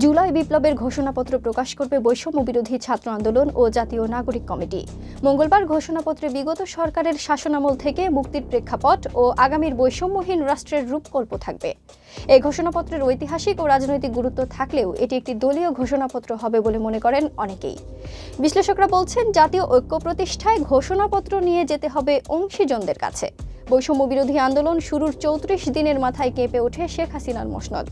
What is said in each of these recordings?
জুলাই বিপ্লবের ঘোষণাপত্র প্রকাশ করবে বৈষম্য বিরোধী ছাত্র আন্দোলন ও জাতীয় নাগরিক কমিটি। মঙ্গলবার ঘোষণাপত্রে বিগত সরকারের শাসনামল থেকে মুক্তির প্রেক্ষাপট ও আগামীর বৈষম্যহীন রাষ্ট্রের রূপকল্প থাকবে। এই ঘোষণাপত্রের ঐতিহাসিক ও রাজনৈতিক গুরুত্ব থাকলেও এটি একটি দলীয় ঘোষণাপত্র হবে বলে মনে করেন অনেকেই। বিশ্লেষকরা বলছেন, জাতীয় ঐক্য প্রতিষ্ঠায় ঘোষণাপত্র নিয়ে যেতে হবে অংশীজনদের কাছে। বৈষম্য বিরোধী আন্দোলন শুরুর চৌত্রিশ দিনের মাথায় কেঁপে ওঠে শেখ হাসিনার মসনদ।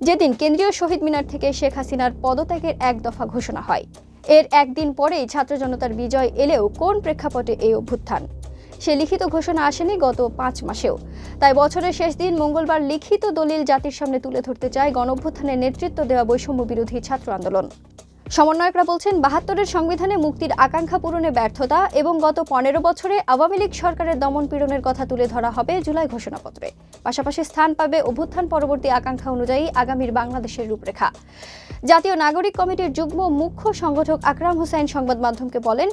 যেদিন কেন্দ্রীয় শহীদ মিনার থেকে শেখ হাসিনার পদত্যাগের এক দফা ঘোষণা হয়। এর একদিন পরেই ছাত্র জনতার বিজয় এলেও কোন প্রেক্ষাপটে এই অভ্যুত্থান? সে লিখিত ঘোষণা আসেনি গত পাঁচ মাসেও। তাই বছরের শেষ দিন মঙ্গলবার লিখিত দলিল জাতির সামনে তুলে ধরতে চায় গণঅভ্যুত্থানের নেতৃত্ব দেওয়া বৈষম্য বিরোধী ছাত্র আন্দোলন। সমন্বয়করা বলছেন, বাহাত্তরের সংবিধানে মুক্তির আকাঙ্ক্ষা পূরণে ব্যর্থতা এবং গত পনেরো বছরে আওয়ামী লীগ সরকারের দমন পীড়নের কথা তুলে ধরা হবে জুলাই ঘোষণাপত্রে। পাশাপাশি স্থান পাবে অভ্যুত্থান পরবর্তী আকাঙ্ক্ষা অনুযায়ী আগামীর বাংলাদেশের রূপরেখা। জাতীয় নাগরিক কমিটির যুগ্ম মুখ্য সংগঠক আকরাম হোসেন সংবাদ মাধ্যমকে বলেন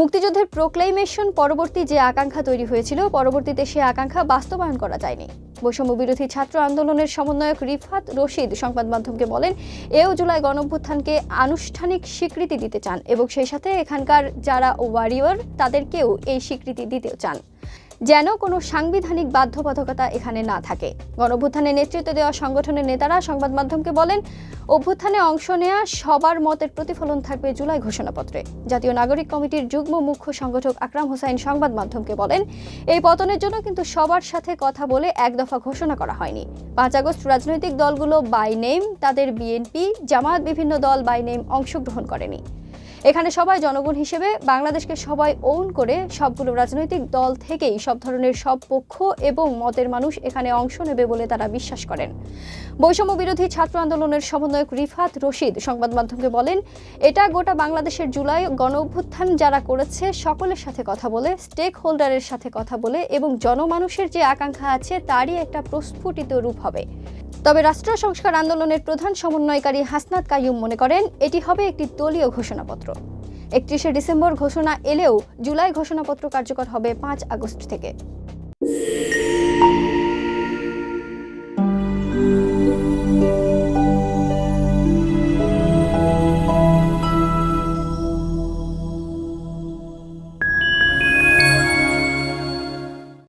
মুক্তিযুদ্ধের প্রোক্লেমেশন পরবর্তী যে আকাঙ্ক্ষা তৈরি হয়েছিল, পরবর্তীতে সে আকাঙ্ক্ষা বাস্তবায়ন করা যায়নি। বৈষম্য বিরোধী ছাত্র আন্দোলনের সমন্বয়ক রিফাত রশিদ সংবাদ মাধ্যমকে বলেন, এও জুলাই গণভ্যুত্থানকে আনুষ্ঠানিক স্বীকৃতি দিতে চান এবং সেই সাথে এখানকার যারা ওয়ারিয়র তাদেরকেও এই স্বীকৃতি দিতে চান। যেন কোনো সাংবিধানিক বাধ্যবাধকতা এখানে না থাকে। গণঅভ্যুত্থানে নেতৃত্ব দেওয়া সংগঠনের নেতারা সংবাদ মাধ্যমকে বলেন, অভ্যুত্থানে অংশ নেওয়া সবার মতের প্রতিফলন থাকবে জুলাই ঘোষণাপত্রে। জাতীয় নাগরিক কমিটির যুগ্ম মুখ্য সংগঠক আকরাম হোসাইন সংবাদ মাধ্যমকে বলেন, এই পতনের জন্য কিন্তু সবার সাথে কথা বলে এক দফা ঘোষণা করা হয়নি। পাঁচ আগস্ট রাজনৈতিক দলগুলো বাই নেম, তাদের বিএনপি জামাত বিভিন্ন দল বাই নেম অংশগ্রহণ করেনি। এখানে সবাই জনগণ হিসেবে বাংলাদেশকে সবাই ওন করে সবগুলো রাজনৈতিক দল থেকেই সব ধরনের সব পক্ষ এবং মতের মানুষ এখানে অংশ নেবে বলে তারা বিশ্বাস করেন। বৈষম্য বিরোধী ছাত্র আন্দোলনের সমন্বয়ক রিফাত রশিদ সংবাদ মাধ্যমকে বলেন, এটা গোটা বাংলাদেশের জুলাই গণ অভ্যুত্থান যারা করেছে, সকলের সাথে কথা বলে স্টেক হোল্ডারের সাথে কথা বলে এবং জনমানুষের যে আকাঙ্ক্ষা আছে, তারই একটা প্রস্ফুটিত রূপ হবে। তবে রাষ্ট্র সংস্কার আন্দোলনের প্রধান সমন্বয়কারী হাসনাত কাইয়ুম মনে করেন, এটি হবে একটি দলীয় ঘোষণাপত্র। একত্রিশে ডিসেম্বর ঘোষণা এলেও জুলাই ঘোষণাপত্র কার্যকর হবে পাঁচ আগস্ট থেকে।